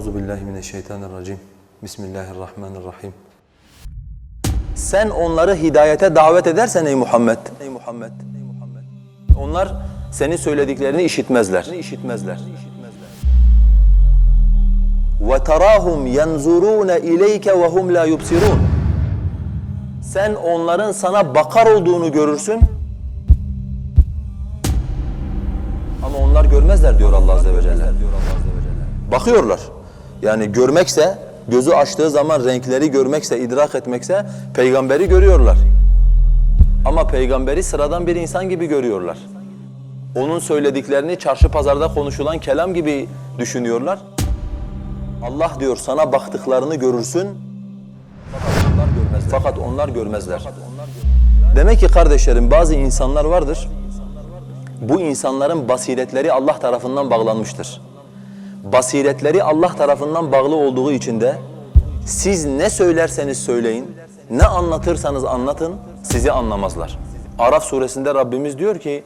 Euzu billahi mineşşeytanirracim. Bismillahirrahmanirrahim. Sen onları hidayete davet edersen ey Muhammed, ey Muhammed, ey Muhammed. Onlar senin söylediklerini işitmezler. İşitmezler. Ve terahum yanzurun ileyke ve hum la yubsirun. Sen onların sana bakar olduğunu görürsün. Ama onlar görmezler diyor Allah azze ve celle. Bakıyorlar. Yani görmekse, gözü açtığı zaman renkleri görmekse, idrak etmekse peygamberi görüyorlar. Ama peygamberi sıradan bir insan gibi görüyorlar. Onun söylediklerini çarşı pazarda konuşulan kelam gibi düşünüyorlar. Allah diyor sana baktıklarını görürsün. Fakat onlar görmezler. Demek ki kardeşlerim bazı insanlar vardır. Bu insanların basiretleri Allah tarafından bağlanmıştır Basiretleri Allah tarafından bağlı olduğu için de siz ne söylerseniz söyleyin, ne anlatırsanız anlatın sizi anlamazlar. Araf suresinde Rabbimiz diyor ki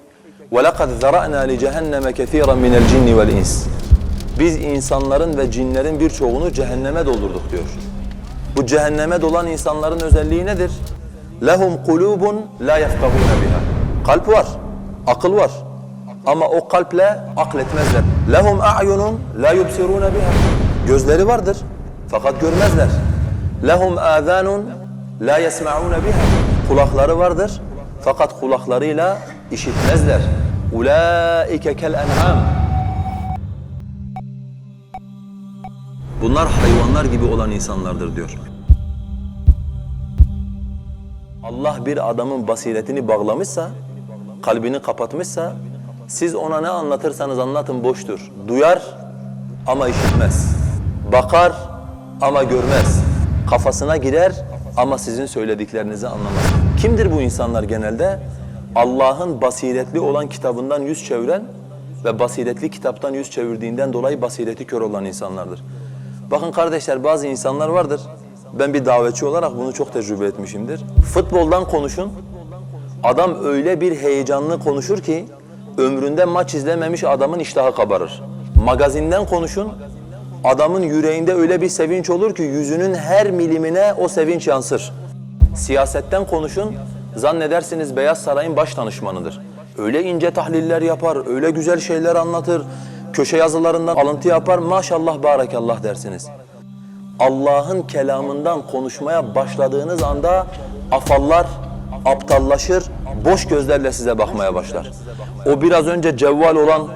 وَلَقَدْ ذَرَأْنَا لِجَهَنَّمَ كَثِيرًا مِنَ الْجِنِّ وَالْاِنسِ Biz insanların ve cinlerin birçoğunu cehenneme doldurduk diyor. Bu cehenneme dolan insanların özelliği nedir? لَهُمْ قُلُوبٌ لَا يَفْقَهُونَ بِهَا Kalp var, akıl var. ama o kalple akletmezler. Lehum a'yunun la yubsiruna biha. Gözleri vardır fakat görmezler. Lehum azanun la yesmauna biha. Kulakları vardır fakat kulaklarıyla işitmezler. Ulaike kel en'am. Bunlar hayvanlar gibi olan insanlardır diyor. Allah bir adamın basiretini bağlamışsa, kalbini kapatmışsa siz ona ne anlatırsanız anlatın boştur. Duyar ama işitmez. Bakar ama görmez. Kafasına girer ama sizin söylediklerinizi anlamaz. Kimdir bu insanlar genelde? Allah'ın basiretli olan kitabından yüz çeviren ve basiretli kitaptan yüz çevirdiğinden dolayı basireti kör olan insanlardır. Bakın kardeşler bazı insanlar vardır. Ben bir davetçi olarak bunu çok tecrübe etmişimdir. Futboldan konuşun. Adam öyle bir heyecanlı konuşur ki ömründe maç izlememiş adamın iştahı kabarır. Magazinden konuşun. Adamın yüreğinde öyle bir sevinç olur ki yüzünün her milimine o sevinç yansır. Siyasetten konuşun. Zannedersiniz Beyaz Saray'ın baş danışmanıdır. Öyle ince tahliller yapar, öyle güzel şeyler anlatır. Köşe yazılarından alıntı yapar. Maşallah barakallah dersiniz. Allah'ın kelamından konuşmaya başladığınız anda afallar, aptallaşır, boş gözlerle size bakmaya başlar. O biraz önce cevval olan,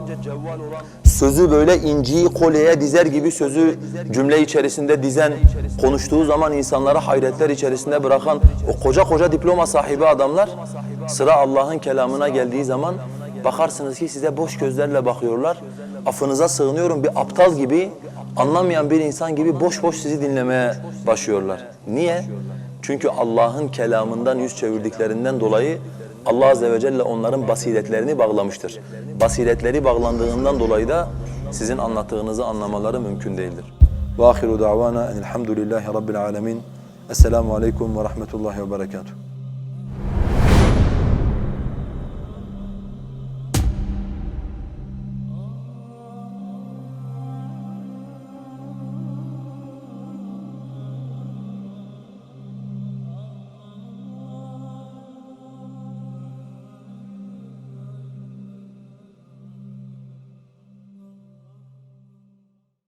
sözü böyle inciyi kolyeye dizer gibi sözü cümle içerisinde dizen, konuştuğu zaman insanları hayretler içerisinde bırakan o koca koca diploma sahibi adamlar, sıra Allah'ın kelamına geldiği zaman bakarsınız ki size boş gözlerle bakıyorlar. Affınıza sığınıyorum bir aptal gibi, anlamayan bir insan gibi boş boş sizi dinlemeye başlıyorlar. Niye? Çünkü Allah'ın kelamından yüz çevirdiklerinden dolayı Allah Azze ve Celle onların basiretlerini bağlamıştır. Basiretleri bağlandığından dolayı da sizin anlattığınızı anlamaları mümkün değildir. Ve ahiru davana enelhamdülillahi rabbil alemin. Esselamu aleyküm ve rahmetullahi ve berekatuhu.